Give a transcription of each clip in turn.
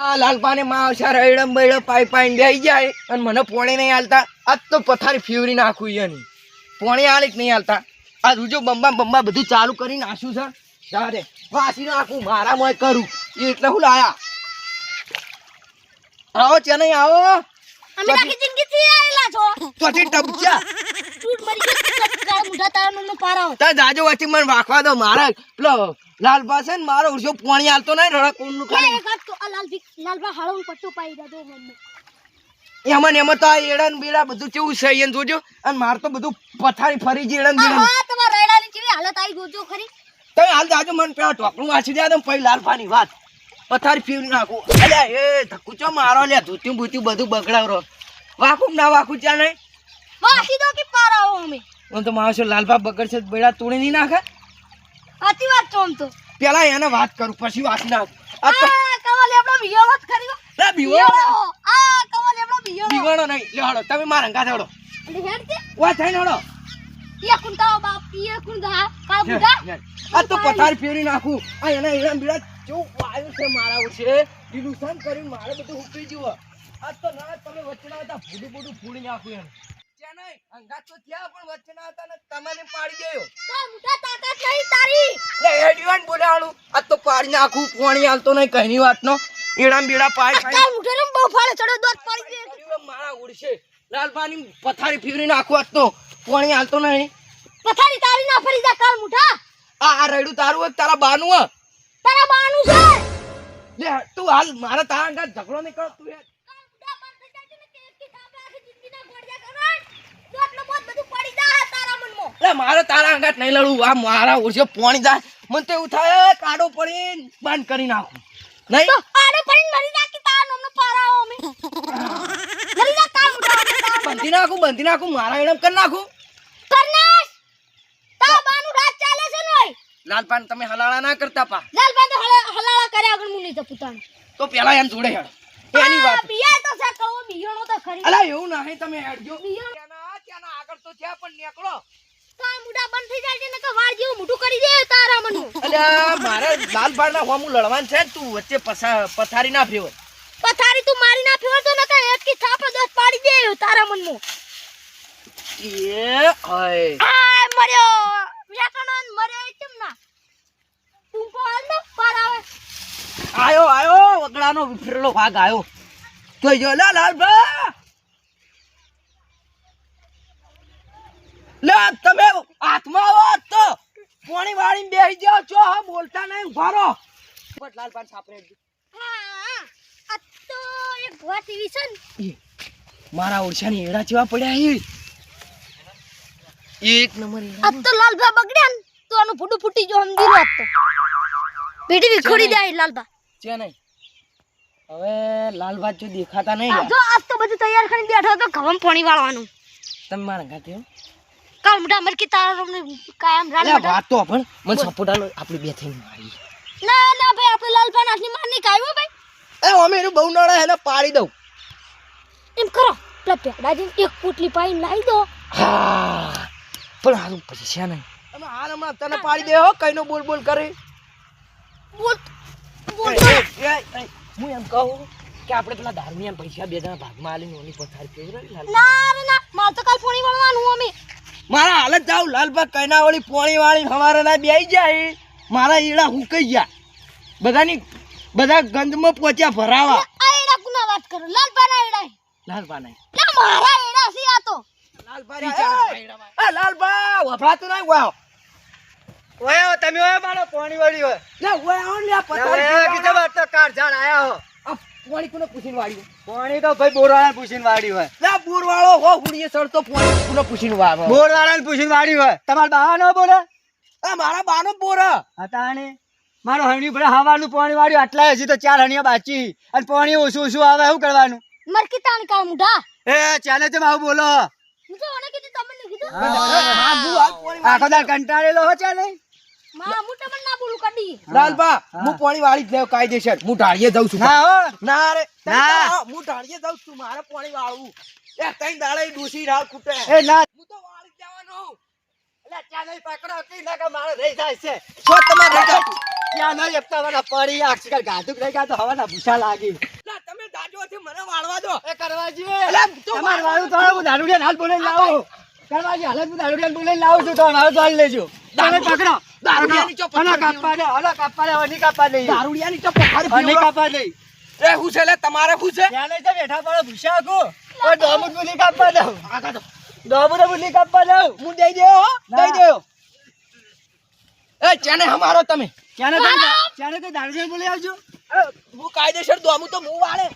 લાલપાને માં આવશે રડમ બૈડમ પાઈ પાઈ બેહી જાય. અને મને પોણે નહીં હાલતા. આજ તો પથારી ફ્યુરી નાખું એની. પોણે હાલે જ નહીં હાલતા. આ રૂજો બંબા બંબા બધું ચાલુ કરી નાખ્યું છે. તારે વાસી નાખું મારા મોય કરું એટલે હું લાયા. આવો ચેનઈ, આવો. અમે આખી જિંદગી થી આયેલા છો. ચોથી ટપચ્યા ચૂટ મરી ગયો કાળ તારા મનનો પારાઓ તા જાજો વચ્ચે મને વાખવા દો મારા પેલો લાલપા છે ને મારો ઉરસો પાણી હાલતો નહીં રડક કોણનું લે ખાલી. એક હાથ તો આ લાલભી લાલભા હાળો પટ્ટો પાઈ દીધો મમ્મી. એમાં ને એમાં તો આ એડા ને બેડા બધું કેવું છે એને જોજો. અને માર તો બધું પથારી ફરી છે એડા ને બેડા હા તમારા રેડાની જેવી હાલત આવી જોજો ખરી. તમે હાલ જાજો મને પેલા ઢોકળું વાંચી દે તો પછી લાલપાની વાત. પથારી ફેવરી નાખું. અલ્યા એ ધક્કું ચો મારો લે ધૂત્યું ભૂત્યું બધું બગડાવરો. વાકું ના વાકું ચા નહીં? વાસી દો કે પારાઓ અમે? હું તો માણસો લાલપા બગડશે બેડા તોડી નહીં નાખે? સાચી વાત છો આમ તો. પેલા એને વાત કરું પછી વાત નાખું આ કમલ એમનો વિયોળો જ કરી લે વિયોળો આ કમલ એમનો વિયોળો બીવાણો નહીં. લે હળો તમે મારા હંગા થડો અને હેડ છે વા થઈને હળો યે કુંતાઓ બાપ યે કુંતા કાળ બુડા આ તો પથારી ફેરી નાખું. આ એને એના બીડા કેવું વાયુ છે મારા છે ડિલુશન કરીને મારે બધું આ તો ના તમે હતા ભૂડું ભૂડું ફૂડી નાખું એમ. અંગાત તો થયા પણ વચ્ચે ના હતા ને તમને પાડી ગયો. તાકાત નહીં તારી? લે આ તો પાડી નાખું પાણી હાલતો નહીં કઈની વાતનો. એડા બીડા પાય ખાઈ. કાળ મુઠા ને બહુ ફાળે ચડો દોત પડી દે મારા ઉડશે. લાલપાની પથારી ફેરવી નાખું આજ તો પાણી હાલતો નહીં. પથારી તારી ના ફરી જા કાળ મુઠા આ આ તારું તારા બાનું તારા બાનું છે? લે તું હાલ મારા તારા અંગાત ઝઘડો નહીં કર તું યાર મારે તારા અંગાત નહીં લડવું આ મારા ઓછે પોણી જાય. મને તો એવું થાય કાડો પડીને બંધ કરી નાખું. નહીં? કાડો પડીને મરી જા કે તારા નામનો પારાઓ અમે. મરી જા બંધી નાખું બંધી નાખું મારા એડમ કરી નાખું કરનાશ તારા બાનું રાત ચાલે છે ને ઓય લાલપાન તમે હલાળા ના કરતા પા. લાલપાન તો હલાળા કર્યા આગળ મુની તો પુતાણ તો પેલા એમ જોડે હેડ. એની વાત. બિયા તો સા કહો બિયાણો તો ખરી. અલા એવું નહીં તમે હેડજો બિયાણો ત્યાંના ત્યાંના આગળ તો થયા પણ નીકળો. કા મુડા બંધ થઈ જાય ને તો વાળ જેવું મોઢું કરી દે તારા મનુ અલ્યા મારે લાલપાન ના હોમું લડવાનું છે તું વચ્ચે પથારી ના ફેવર પથારી તું મારી ના ફેવર તો કે એક કી થાપ દસ પાડી દે તારા મનનું. એ હાય. આ મર્યો. વ્યાકરણ મર્યો એ કેમ ના? તું કોણ ને પાર આવે. આયો આયો વગડાનો વિફરેલો ભાગ આયો. જોઈ જો લે લાલભા લે તમે હાથમાં આવો તો. પોણી વાળી બેસી જાઓ છો હા બોલતા નહીં ઉભારો બટ લાલપાન સાપરે હા આ તો એક વાત એવી છે ને. મારા ઓરછાની એડા જેવા પડ્યા છે એક નંબર. આ તો લાલભા બગડ્યા ને તો આનું ફૂડું ફૂટી જો સમજી લો તો. પેટી વિખોડી દે લાલભા. છે નહીં હવે લાલભા જો દેખાતા નહીં જો આજ તો બધું તૈયાર કરીને બેઠો તો ઘઉં પાણી વાળવાનું. તમે મારા ઘાતે કાલ મોટા મરકી તારા રોમને કાયમ રાલ મોટા વાત તો પણ મને સપોર્ટ આલો આપણે બે થઈને મારી. ના ના ભાઈ આપણે લાલભા નાખની માર નહીં કાયો ભાઈ. એ અમે એનું બહુ નડે એને પાડી દઉં. એમ કરો પેલા પેકડાજીને એક પોટલી પાઈ લાવી દો. હા. પણ હારું પૈસા નહીં અમે હાલ હમણાં તને પાડી દે હો કઈનો બોલ બોલ. કરે બોલ બોલ હું એમ કહું કે આપણે પેલા ધાર્મિયા પૈસા બે જણા ભાગમાં આલીને ઓની પથારી ફેરવી લાલ ના રે ના મારે તો કાલ ફોણી વળવાનું અમે. મારા હાલત જાવ લાલબાગ કઈના વાળી પોણી વાળી હવારે ના બેહી જાય. મારા ઈડા હુકાઈ ગયા. બધાની બધા ગંદમાં પહોંચ્યા ભરાવા. આ એડા કુના વાત કરો? લાલભા ઈડા એડા લાલબા ના મારા ઈડા સી આ તો. એ નહીં વાવ ઓય તમે ઓય મારો પાણી વાળી હોય લે વાવ લે આ પથારી હવે ફેરવાના. કીધું વાત તો કાર ઝાડ આયા હો. આ પોણી કોને પૂછીને વાળ્યું? પાણી તો ભાઈ બોરવાળા પૂછીને વાળી હોય. લે બોર હો હુડીએ સડતો પોણી કોને પૂછીને વાવ બોરવાળાને પૂછીને વાળી હોય. તમારા બા ન બોલે? આ મારા બાનો બોર. હતાણે મારો હણી ભલે હવાનું પાણી વાળ્યું આટલા હજી તો ચાર હણીયા બાચી અને પાણી ઓછું ઓછું આવે શું કરવાનું? મરકી તાણી કામ મુઢા. એ ચાલે છે આવું બોલો. હું તો ઓને કીધું તમને કીધું? હા, બુ આ પોણી આખો દાર કંટાળેલો હો ચાલે? માં હું તમને ના બોલું કડી લાલબા હું. પોણી વાળી જ લેવ કાયદેસર. હું ઢાળીએ જાઉં છું. ના હો. ના રે ના. હું ઢાળીએ જાઉં છું મારે પોણી વાળવું. એ કઈ દાડે ડૂસી ખૂટે. એ ના. હું તો વાળી જ જવાનો. અલા, ત્યાં નહીં પકડો કે ના કે મારે રહી જાય છે. શું તમારે રહી જાય? ત્યાં નહીં એકતા વાળા પડી. રહી ગયા તો હવાના ભૂસા લાગી. વાળવા દો. એ કરવાજી તું તમારે વાળું તો હું દારૂડિયાને હાલ બોલાવીને લાવો. કરવાજી હાલ હું દારૂડિયાને બોલાવીને લાવું છું. તો મારું ચાલ લેજો તમે પકડો દારૂડિયાની ચોપ અને કાપા દે હલો કાપા દે હવે કાપા દે. દારૂડિયાની ચોપ હવે નહીં ફેરવો. દે. એ હું છે લે તમારે હું છે ત્યાં લઈ તો બેઠા પડો ભૂસા કો ઓ ડોમું બોલી કાપા દઉં. આગળ તો. ડોમું નહીં કાપવા દઉં. હું દઈ દેયો હો, દઈ દેયો એ ચેને હમારો તમે. ક્યારે તો ક્યારે તો દારૂડિયા બોલાવી આવજો. હું કાયદેસર દોમું તો મું વાળે.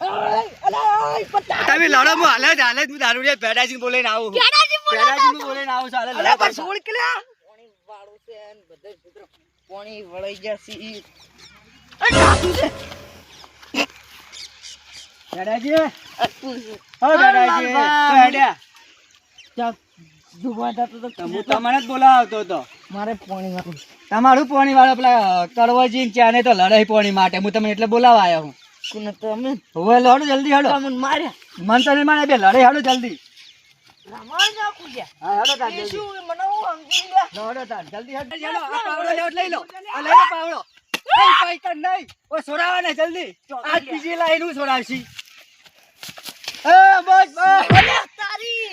તમે લડો હું હાલે જ હાલે હું દારૂડિયા ભેડાજીને બોલાવીને આવું છું. પેડાજી બોલો ભેડાજીને આવું ચાલે અલે પણ છોડ કે. પોણી વાળું છે ને બધે પુત્ર પાણી વળાઈ જશે ઈ. ભેડાજી. હો ભેડાજી ડૂબવા જતો તો હું તમને જ બોલાવતો હતો મારે પાણી વાળું તમારું પોણી વાળો પેલા કરવજી ને ચાને તો લડાઈ પોણી માટે હું તમને એટલે બોલાવા આવ્યો હું તમે હવે લડો જલ્દી હડો. તમને માર્યા. મન તને મારે બે લડે હડો જલ્દી. રમાડ ના કૂદ્યા. હા હેડો તાર જલ્દી. શું મને હું સમજી ગયા? લડો તાર જલ્દી હેડો. હેડો આ પાવડો લેવટ લઈ લો. આ લઈ લો પાવડો. એ પૈકર નહીં. ઓ સોરાવા ને જલ્દી આજ બીજી લાઈન હું સોરાવશી. એ બસ બસ. તારી.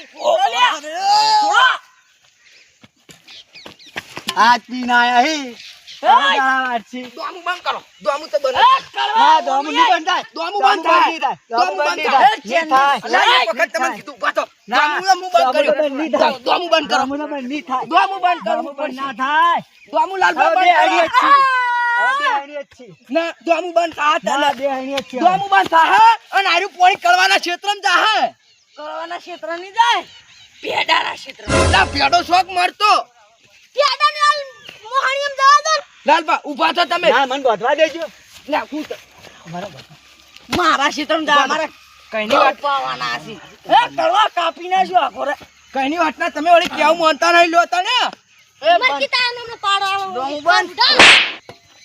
આજ પીને આયા હી દોમું બંધ કરો. દોમું તો બંધ ના દોમું નહીં બંધ થાય. દોમું બંધ. દોમું બંધ. નહીં એક વખત તમને કીધું, પાછો. દોમું બંધ કર્યું. દોમું બંધ કરો. દોમું બંધ નહીં દોમું બંધ કરવું ના દોમું બંધ ના, ના, ની પેડો શોખ મળતો મોહણીયમ જવા દો લાલબા ઊભા થો તમે. ના મને ગોઠવા દેજો. લે હું તો મારા ક્ષેત્રમાં જા મારા કઈની વાત પાવાના છે એ કરવા કાપી નાખ્યો આખો રે કઈની વાત ના તમે વળી કેવું માનતા નહીં લો તને? એ મરકી તાનો ને પાડો ડોમું બંધ.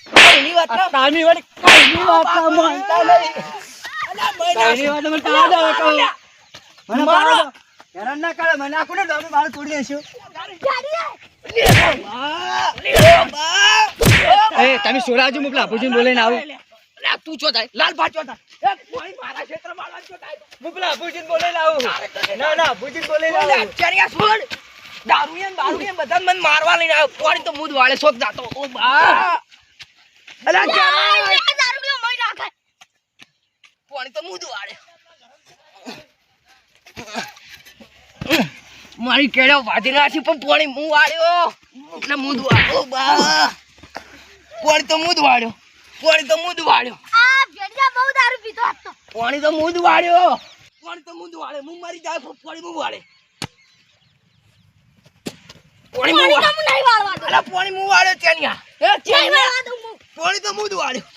કઈની વાત ના તામી વળી કઈની વાત ના માનતા નહીં. અલા, બૈરા. કઈની વાત મને દે કહું મને મારો. હેરાન ના કરે મને આખું ને તોડી દેશું. એ તમે સોરાજી મોકલા આવું. તું છો થાય લાલ ભા છો જાય એ કોઈ મારા ક્ષેત્રમાં વાળા ચો જાય મોકલા પૂછીને બોલીને આવું. ના ના પૂછીને બોલીને આવું. અત્યારે છોડ દારૂ બારૂ બધા મને મારવા લઈને આવ્યો. પાણી તો મુદ વાળે શોખ જાતો. ઓ બા. અલા ચાલ. દારૂડિયો મય રાખે પાણી તો મુદ વાળે. મારી કેળો વાધી નાખી પણ પોણી મું વાળ્યો. એટલે મુદ વાળ્યો. બા. પોણી તો મુદ વાળ્યો. પોણી તો મુદ વાળ્યો. આ ભેડિયા બહુ દારૂ પીતો હતો પોણી તો મુદ વાળ્યો. પોણી તો મુદ વાળે મું મારી જાય પણ પાણી મું વાળે. પોણી મું વાળે તો હું નહીં વાળવા દઉં. અલા પોણી મું વાળ્યો ચેનિયા. એ ચેનિયા. હું પાણી તો મુદ વાળ્યો.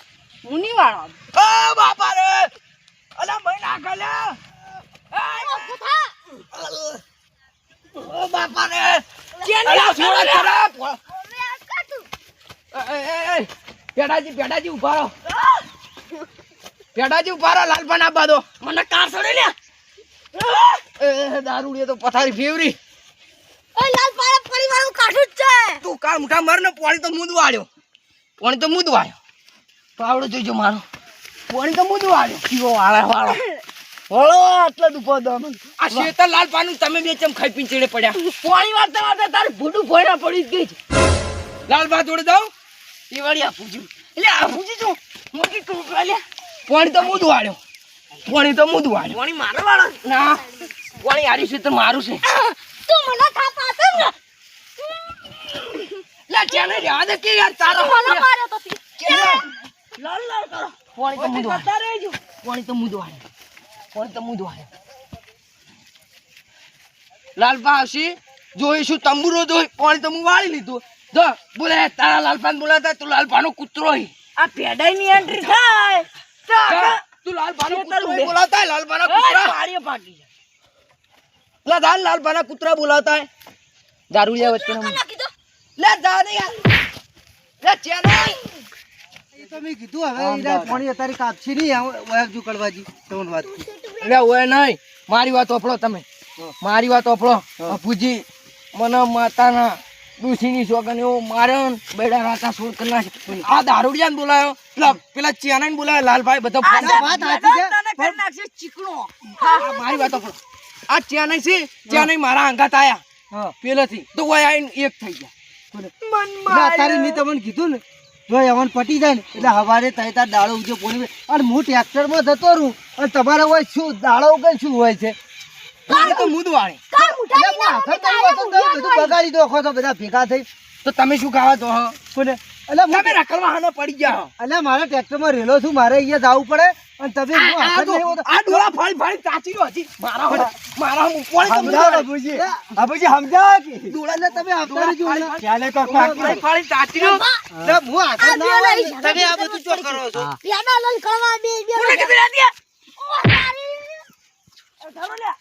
હું નહીં વાળવા ઓ બાપા રે. અલા મય નાખે લે ઓ બાપા રે ખરાબ. પેડાજી પેડાજી ઊભા રહો. પેડાજી ઊભા રહો લાલપા ના બાદો મને કાર છોડી લે. દારૂડીએ તો પથારી ફેવરી. લાલ પાડા પાણી વાળું કાઢું જ છે. તું કાર મુઠા મર ને પોણી તો મુદ વાળ્યો. પાણી તો મુદ વાળ્યો. પાવડો જોઈજો મારો. પાણી તો મુદ વાળ્યો. કીવો વાળે વાળો. હળો આટલા દુપો દમ આ શેતર લાલ પાનું તમે બે ચમ ખાઈ પીંચડે પડ્યા? પાણી વાળતા વાળતા તારે ભૂડું ફોયરા પડી ગઈ છે. લાલ ભા જોડે દઉં? એ વળી આપું એટલે આપું છું મોટી ટોપલા લે. પાણી તો વાળ્યો. પાણી તો મુદ દુવાડ્યો પાણી મારો વાળો ના. પોણી છે તો મારું છે. તું મને થાપ આપે ને? લે ચાલે યાદ કે યાર તારો. મને માર્યો તો લાલ લાલ કરો. પાણી તો મુદ વાળ્યો. પાણી તો મુદ વાળ્યો. પાણી તો દોહે લાલપા આવશે? જોઈશું તંબુરો જોઈ પાણી તો વાળી લીધું? જો બોલે તારા લાલપાન બોલાતા તું લાલપાનો કૂતરો હી. આ પેડાઈની એન્ટ્રી થાય. તું લાલપાનો કૂતરો હે લાલપાના કૂતરા. પાડીએ પાકી લે જા લાલપાના કૂતરા બોલાતા દારૂ લે વચ્ચે લે જા નહીં લે ચેનઈ તમે કીધું હવે ઈરા પાણી અત્યારે કાપશી નહીં વયાજુ કડવાજી તમને વાત કરી. ઓય નહીં મારી વાત ઓફળો તમે. મારી વાત ઓફળો હા. અપુજી મને માતાના ડૂસીની સોગન એવો માર્યો બેડા રાતા સોળ કરના આ દારૂડિયાને બોલાયો. પેલા પેલા ચિયાનાને બોલાયો લાલભાઈ બધો ફોન વાત સાચી છે. આ મારી વાતો પણ આ ચિયાનાઈ છે ચિયાનાઈ મારા અંગાત આયા. પેલાથી તો ઓય આઈને એક થઈ ગયા. એટલે અત્યારે મેં તમને કીધું ને જો એવન પટી જાય ને એટલે હવારે તય તાર દાડો ઉજો પોણી અને હું ટ્રેક્ટરમાં જતો રહું અને તમારે હોય શું દાડો ઉગે શું હોય છે? તો મુદ વાળી કાલ એટલે મુઠાઈ હું હાથે તો બધું બગાડી દો તો બધા ભેગા થઈ. તો તમે શું ખાવા દો કોને? એટલે તમે પડી ગયા એટલે મારા ટ્રેક્ટરમાં રેલો છું મારે અહીંયા જવું પડે અને તમે આ ડોળા ફાડી ફાડી ચાચી રહ્યો હજી મારા મારા હું સમજાવો બાબુજી બાબુજી સમજાવો કે? ડોળાને તમે આપતા ચાલે ચાચી રહ્યો. હું. ના હોય. તમે આ બધું શું કરો છો? પેડા લઈને કરવા બે બે કોને કીધું યાદ યા? ઓ તારી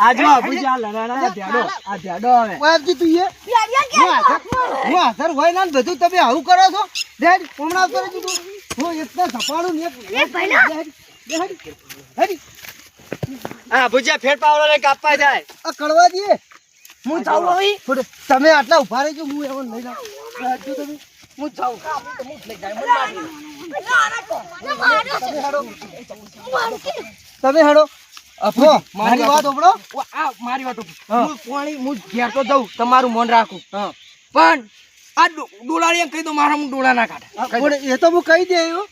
આજુ આ લડાણા ધ્યાડો આ ધ્યાડો આવે ઓયજી તું એ હું કે હાથે હું હાથર હોય ના બધું તમે આવું કરો છો રેડ હમણાં કરી દીધું હું એકદમ સપાડું ને એ ભાઈલા. હેડી, હેડી, હેડી. આ ભુજિયા ફેર પાવડો લઈ કાપવા જાય આ કડવા દે હું જાઉં હવે તમે આટલા ઊભા રહેજો હું એવન લઈ જાઉં રાખજો તમે હું જાઉં હું લઈ જાય મને લાગે. તમે હેડો અપુજી, મારી વાત ઓપડો આ મારી વાત હું. પાણી હું ઘેર તો જઉં તમારું મન રાખું. હા. પણ આ ડો- ડોલાળીએ કહી દો મારા હું ડોળા ના કાઢે. એ તો હું કહી દે જો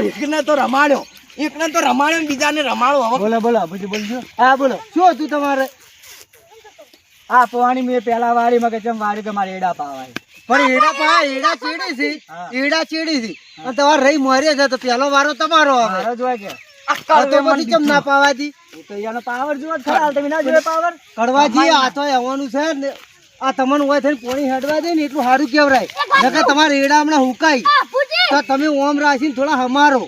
એકને તો રમાડ્યો. એકને તો રમાડ્યો બીજાને રમાડો હવે. બોલો બોલો બધું બોલજો. હા બોલો. શું હતું તમારે? આ પાણી મેં પેલા વાળી માં કે ચમ વાળી કે મારે એડા પાવાય પણ એડા પા એડા ચીડી છે. એડા ચીડી સી અને તમારે રહી મરે છે તો પેલો વારો તમારો આવે. જોય કે. આ તો પછી કેમ ના પાવાથી તો એનો પાવર જોવા ખરા તમે ના જોયે પાવર. કડવાજી આ તો આવવાનું છે ને આ તમને હોય થઈને પોણી હડવા દે ને એટલું સારું કેવરાય નકર તમારે એડા હમણાં હુકાય. તો તમે ઓમ રાખીને થોડા હમારો.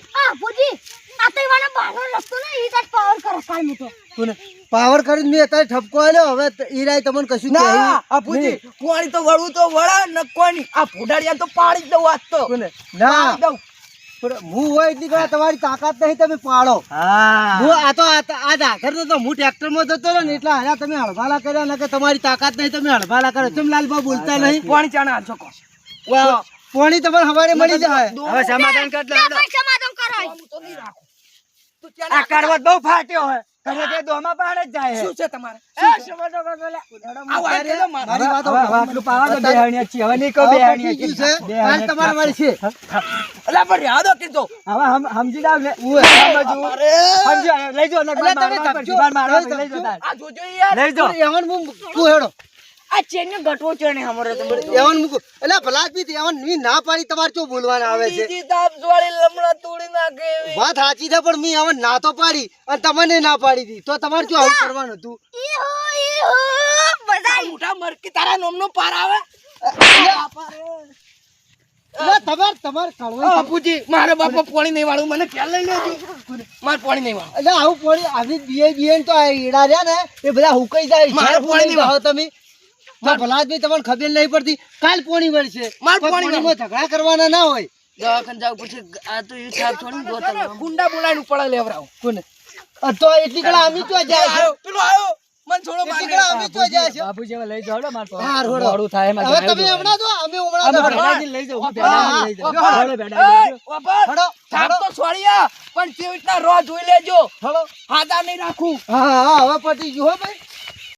કોને? પાવર કરીને મેં અત્યારે ઠપકો આલ્યો હવે ઈરાય તમને કશું ના આ તો વળવું તો વળા ન આ ફોડાડિયા તો પાડી જ દઉં આજ તો. કોને? ના. દઉં. હું હોય એટલી કડા તમારી તાકાત નહીં તમે પાડો. હું. આ તો આ તો- તો હું ટ્રેક્ટરમાં જતો રહ્યો ને એટલે હારા તમે હળભાલા કર્યા ને કે તમારી તાકાત નહીં તમે હળભાલા કરો તમે લાલબા બોલતા નહીં? પાણી ચાણા હાલશો કહો. વાહ, પાણી તમારે સવારે મળી જાય. હવે સમાધાન કર લે હું તો નહીં રાખું. તું ચાલ આ કરવત બહુ ફાટ્યો હે કરવત એ દોમાં પાડે જ જાય શું છે તમારે? એ સમાધાન કર આવો આ મારે. વાત હવે આટલું પાવા તો બેહાણી છે હવે નહીં કો. ગયું છે? આજ તમારે મારી છે. અલા પણ રહ્યા દો કીધું. હવે હમ- સમજી લાવ લે. અરે સમજો લઈ જો નકર મારવા ધપજો. પડશે. મારવા લઈ જો. આ જોજો યાર. લઈ જો એવન હું તું હેડો. આ ચેન ને ગટવો ચણે હમરે તો એવન મુકો. એટલે ભલા જ એવન મી ના પાડી તમારે ચો બોલવાના આવે છે? બીજી તાપ જોડી લમણા તોડી નાખે વાત સાચી છે પણ મી એવન ના તો પાડી અને તમને ના પાડી દી તો તમાર ચો આવું કરવાનું હતું? આ મોટા મરકી તારા નોમનો પાર આવે? તમારે તમારે કળવાઈ પૂછી મારા બાપા પાણી નહીં વાળું. મને ખ્યાલ લઈ લેજો. મારે પાણી નહીં વાળું. એટલે આવું પાણી આવી બીએ બીએ તો આ ઈડા રહ્યા ને એ બધા હુકાઈ જાય મારે પોણી પાણી વાળો. તમે. તો ભલાદભાઈ તમને ખબર નહીં પડતી કાલ પોણી વળશે. માર પણ પાણી ઝઘડા કરવાના ના હોય. દવાખાને જાવ પછી આ તો એ છોડી દો તમે ગુંડા બોલાઈને ઉપડા લેવરાવ. કોને? તો એટલી કડા અમી તો જાય છે. પેલો આયો. મન છોડો એટલી કડા અમી તો જાય છે. બાપુજી જેવા લઈ જાવ ને માર પાસે. હા, રોડો. મોડું થાય એમાં હવે તમે દો. જો અમે હમણા હમણાં જો. ભેડાજીને લઈ જાવ હું હા, લઈ જાવ ચાલો ભેડાજી. હડો, થાપ તો છોડિયા પણ તે રીતના રો જોઈ લેજો. હળો. હાથા નહીં રાખું. હા હા હવે પતી ગયું હો ભાઈ.